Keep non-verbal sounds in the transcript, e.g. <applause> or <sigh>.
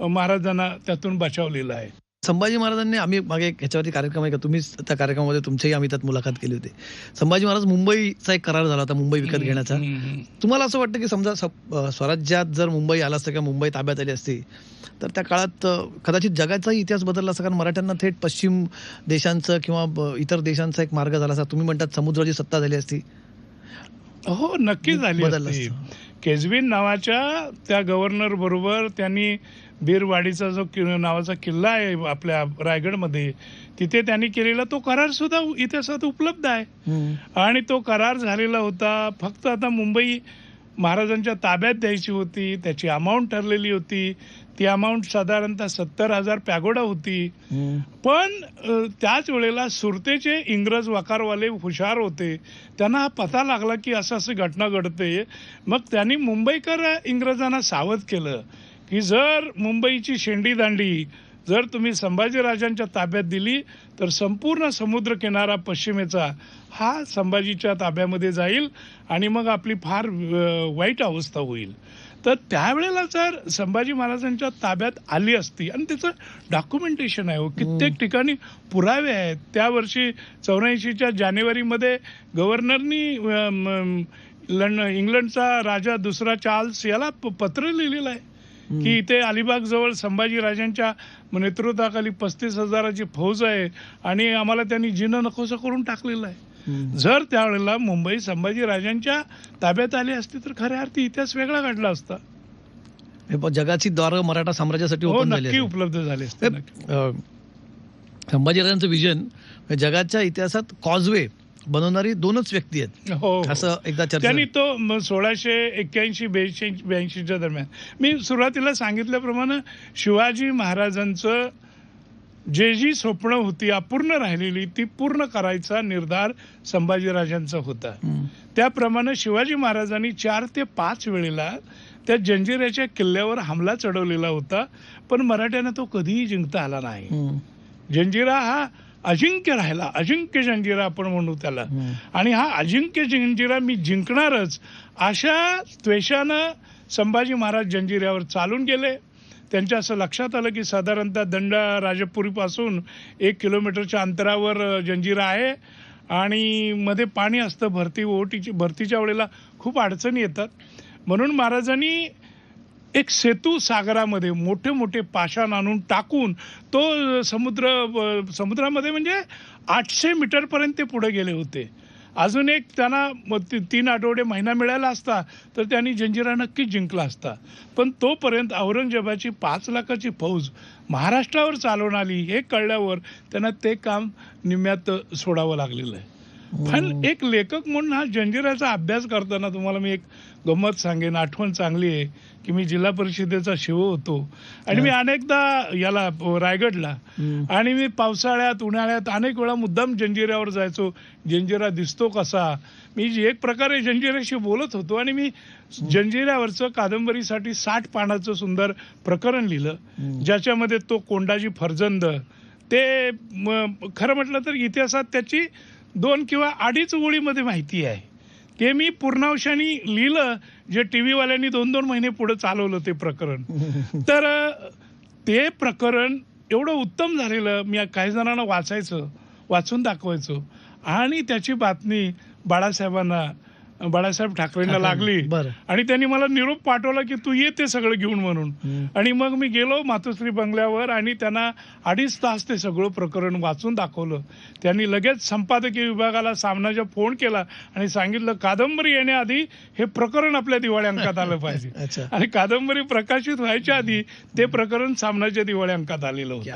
महाराजांना त्यातून बचावलेलं आहे. संभाजी महाराजांनी आम्ही मागे ह्याच्यावरती कार्यक्रम आहे का? तुम्हीच त्या कार्यक्रमामध्ये तुमच्याही आम्ही त्यात मुलाखत केली होती. संभाजी महाराज मुंबईचा एक करार झाला होता मुंबई विकत घेण्याचा. तुम्हाला असं वाटतं की समजा स्वराज्यात जर मुंबई आला असतं किंवा मुंबई ताब्यात आली असती तर त्या काळात कदाचित जगाचाही इतिहास बदलला असता कारण मराठ्यांना थेट पश्चिम देशांचं किंवा इतर देशांचा एक मार्ग झाला असता. तुम्ही म्हणतात समुद्राची सत्ता झाली असती. हो नक्की झाली. केजवीन नावाच्या त्या गव्हर्नर बरोबर त्यांनी बीरवाडीचा जो कि- नावाचा किल्ला आहे आपल्या रायगडमध्ये तिथे त्यांनी केलेला तो करार सुद्धा इतिहासात उपलब्ध आहे. आणि तो करार झालेला होता फक्त आता मुंबई महाराजांच्या ताब्यात द्यायची होती त्याची अमाऊंट ठरलेली होती. ती अमाऊंट साधारणतः सत्तर हजार पॅगोडा होती. पण त्याच वेळेला सुरतेचे इंग्रज वकारवाले हुशार होते. त्यांना हा पता लागला की असं असं घटना घडते. मग त्यांनी मुंबईकर इंग्रजांना सावध केलं की जर मुंबईची शेंडी दांडी जर तुम्ही संभाजीराजांच्या ताब्यात दिली तर संपूर्ण समुद्र किनारा पश्चिमेचा हा संभाजीच्या ताब्यामध्ये जाईल आणि मग आपली फार वाईट अवस्था होईल. तर त्यावेळेला जर संभाजी महाराजांच्या ताब्यात आली असती आणि त्याचं डॉक्युमेंटेशन आहे हो. कित्येक ठिकाणी पुरावे आहेत. त्या वर्षी चौऱ्याऐंशीच्या जानेवारीमध्ये गव्हर्नरनी लंड इंग्लंडचा राजा दुसरा चार्ल्स याला प- पत्र लिहिलेलं आहे. की इथे अलिबाग जवळ संभाजी राजांच्या नेतृत्वाखाली पस्तीस हजाराची फौज आहे आणि आम्हाला त्यांनी जिनं नकोसं करून टाकलेलं आहे. जर त्यावेळेला मुंबई संभाजी राजांच्या ताब्यात आली असती तर खऱ्या अर्थी इतिहास वेगळा घडला असता. जगाची द्वार मराठा साम्राज्यासाठी हो नक्की. उपलब्ध झाले असते संभाजीराजांचं विजन जगाच्या इतिहासात कॉजवे बनवणारी दोनच व्यक्ती आहेत हो. असं एकदा चर्चा त्यांनी तो सोळाशे एक्क्याऐंशी ब्याऐंशी ब्याऐंशीच्या दरम्यान मी सुरुवातीला सांगितल्याप्रमाणे शिवाजी महाराजांचं जे जी स्वप्न होती अपूर्ण राहिलेली ती पूर्ण करायचा निर्धार संभाजीराजांचा होता. त्याप्रमाणे शिवाजी महाराजांनी चार ते पाच वेळेला त्या जंजिऱ्याच्या किल्ल्यावर हमला चढवलेला होता पण मराठ्यांना तो कधीही जिंकता आला नाही. जंजिरा हा अजिंक्य राहिला. अजिंक्य जंजिरा आपण म्हणू त्याला. आणि हा अजिंक्य जंजिरा मी जिंकणारच. अशा त्वेषानं संभाजी महाराज जंजिऱ्यावर चालून गेले. त्यांच्या असं लक्षात आलं की साधारणतः दंडा राजपुरीपासून एक किलोमीटरच्या अंतरावर जंजिरा आहे. आणि मध्ये पाणी असतं भरती ओहोटीची भरतीच्या वेळेला खूप अडचणी येतात. म्हणून महाराजांनी एक सेतू सागरामध्ये मोठे मोठे पाषाण आणून टाकून तो समुद्र समुद्रामध्ये म्हणजे आठशे मीटरपर्यंत ते पुढे गेले होते. अजून एक त्यांना म- ती- तीन आठवडे महिना मिळाला असता तर त्यांनी जंजिरा नक्कीच जिंकला असता. पण तोपर्यंत औरंगजेबाची पाच लाखाची फौज महाराष्ट्रावर चालवून आली. हे कळल्यावर त्यांना ते काम निम्म्यात सोडावं लागलेलं आहे. पण एक लेखक म्हणून हा जंजिराचा अभ्यास करताना तुम्हाला मी एक गंमत सांगेन आठवण चांगली आहे की मी जिल्हा परिषदेचा शिव होतो आणि मी अनेकदा याला रायगडला. आणि मी पावसाळ्यात उन्हाळ्यात अनेक वेळा मुद्दाम जंजिऱ्यावर जायचो. जंजिरा दिसतो कसा? मी एक प्रकारे जंजिऱ्याशी बोलत होतो आणि मी जंजिऱ्यावरचं कादंबरीसाठी साठ पानाचं सुंदर प्रकरण लिहिलं. ज्याच्यामध्ये तो कोंडाजी फर्जंद ते म, खरं म्हटलं तर इतिहासात त्याची दोन किंवा अडीच ओळीमध्ये माहिती आहे. ते मी पूर्णांशाने लिहिलं जे टी व्हीवाल्यांनी दोन दोन महिने पुढे चालवलं ते प्रकरण. <laughs> तर ते प्रकरण एवढं उत्तम झालेलं मी काही जणांना वाचायचं वाचून दाखवायचो. आणि त्याची बातमी बाळासाहेबांना बाळासाहेब ठाकरेंना लागली. आणि त्यांनी मला निरोप पाठवला की तू ये ते सगळं घेऊन म्हणून. आणि मग मी गेलो मातोश्री बंगल्यावर आणि त्यांना अडीच तास ते सगळं प्रकरण वाचून दाखवलं. त्यांनी लगेच संपादकीय विभागाला सामनाचा फोन केला आणि सांगितलं कादंबरी येण्याआधी हे प्रकरण आपल्या दिवाळी अंकात आलं पाहिजे. <laughs> आणि कादंबरी प्रकाशित व्हायच्या आधी ते प्रकरण सामनाच्या दिवाळी अंकात आलेलं होतं.